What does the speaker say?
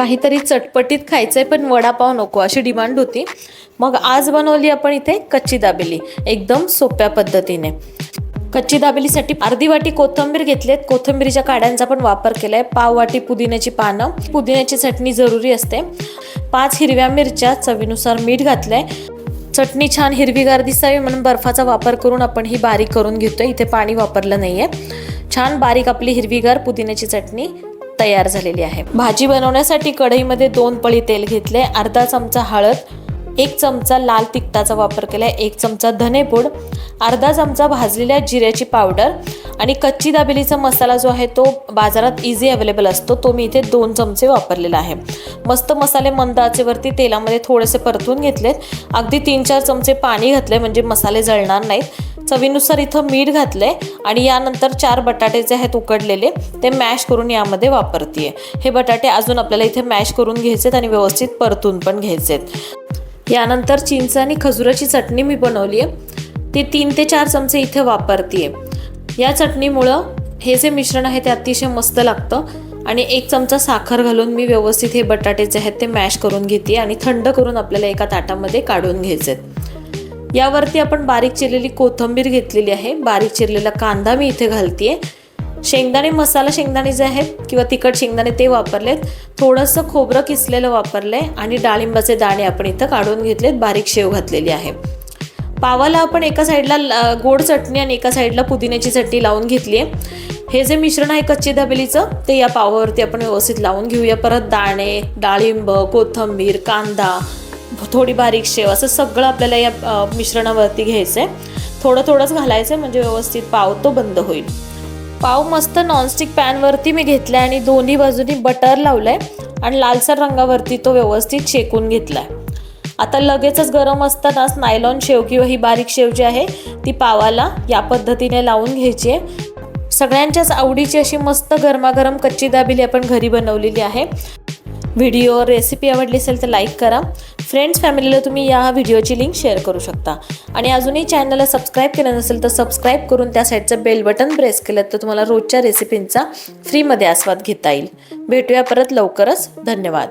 काहीतरी चटपटीत खायचंय पण वडापाव नको अशी डिमांड होती. मग आज बनवली आपण इथे कच्ची दाबेली एकदम सोप्या पद्धतीने. कच्ची दाबेलीसाठी अर्धी वाटी कोथिंबीर घेतलीत कोथिंबीरीच्या काड्यांचा पण वापर केलाय. पाव वाटी पुदिन्याची पानं. पुदिन्याची चटणी जरुरी असते. पाच हिरव्या मिरच्या चवीनुसार मीठ घातलंय. चटणी छान हिरवीगार दिसावी म्हणून बर्फाचा वापर करून आपण ही बारीक करून घेतोय. इथे पाणी वापरलं नाहीये. छान बारीक आपली हिरवीगार पुदिन्याची चटणी तयार झालेली आहे. भाजी बनवण्यासाठी कढईमध्ये दोन पळी तेल घेतले अर्धा चमचा हळद एक चमचा लाल तिखटाचा वापर केला एक चमचा धनेपूड अर्धा चमचा भाजलेल्या जिऱ्याची पावडर आणि कच्ची दाबेलीचा मसाला जो आहे तो बाजारात इझी अवेलेबल असतो. तो मी इथे दोन चमचे वापरलेला आहे. मस्त मसाले मंद आचेवरती तेलामध्ये थोडेसे परतून घेतलेत. अगदी तीन चार चमचे पाणी घातले म्हणजे मसाले जळणार नाहीत. चवीनुसार इथं मीठ घातलंय आणि यानंतर चार बटाटे जे आहेत उकडलेले ते मॅश करून यामध्ये वापरतीये. हे बटाटे अजून आपल्याला इथे मॅश करून घ्यायचेत आणि व्यवस्थित परतून पण घ्यायचेत. यानंतर चिंच आणि खजुराची चटणी मी बनवली आहे ती तीन ते चार चमचे इथे वापरतीये. या चटणीमुळं हे जे मिश्रण आहे ते अतिशय मस्त लागतं. आणि एक चमचा साखर घालून मी व्यवस्थित हे बटाटे जे आहेत ते मॅश करून घेते आणि थंड करून आपल्याला एका ताटामध्ये काढून घ्यायचे यावरती आपण बारीक चिरलेली कोथिंबीर घेतलेली आहे. बारीक चिरलेला कांदा मी इथे घालते शेंगदाणे मसाला शेंगदाणे जे आहेत किंवा तिखट शेंगदाणे ते वापरलेत. थोडंसं खोबरं किसलेलं वापरलं आहे आणि डाळिंबाचे दाणे आपण इथं काढून घेतलेत. बारीक शेव घातलेली आहे. पावाला आपण एका साईडला ल- गोड चटणी आणि एका साईडला पुदिन्याची चटणी लावून घेतली आहे. हे जे मिश्रण आहे कच्ची दाबेलीचं ते या पावावरती आपण व्यवस्थित लावून घेऊया. परत दाणे डाळिंब कोथिंबीर कांदा थोडी बारीक शेव असं सगळं आपल्याला या मिश्रणावरती घ्यायचं आहे थोडं थोडंच घालायचं आहे म्हणजे व्यवस्थित पाव तो बंद होईल. पाव मस्त नॉनस्टिक पॅनवरती मी घेतलाय आणि दोन्ही बाजूनी बटर लावलं आहे आणि लालसर रंगावरती तो व्यवस्थित शेकून घेतला आहे आता लगेचच गरम असतानाच नायलॉन शेव किंवा ही बारीक शेव जी आहे. ती पावाला या पद्धतीने लावून घ्यायची आहे. सगळ्यांच्याच आवडीची अशी मस्त गरमागरम कच्ची दाबिली आपण घरी बनवलेली आहे. व्हिडिओ रेसिपी आवडली असेल तर लाईक करा. फ्रेंड्स फॅमिलीला तुम्ही या व्हिडिओची लिंक शेअर करू शकता. आणि अजूनही चॅनलला सबस्क्राईब केलं नसेल तर सबस्क्राईब करून त्या साईडचं बेल बटन प्रेस केलं तर तुम्हाला रोजच्या रेसिपींचा फ्रीमध्ये आस्वाद घेता येईल. भेटूया परत लवकरच. धन्यवाद.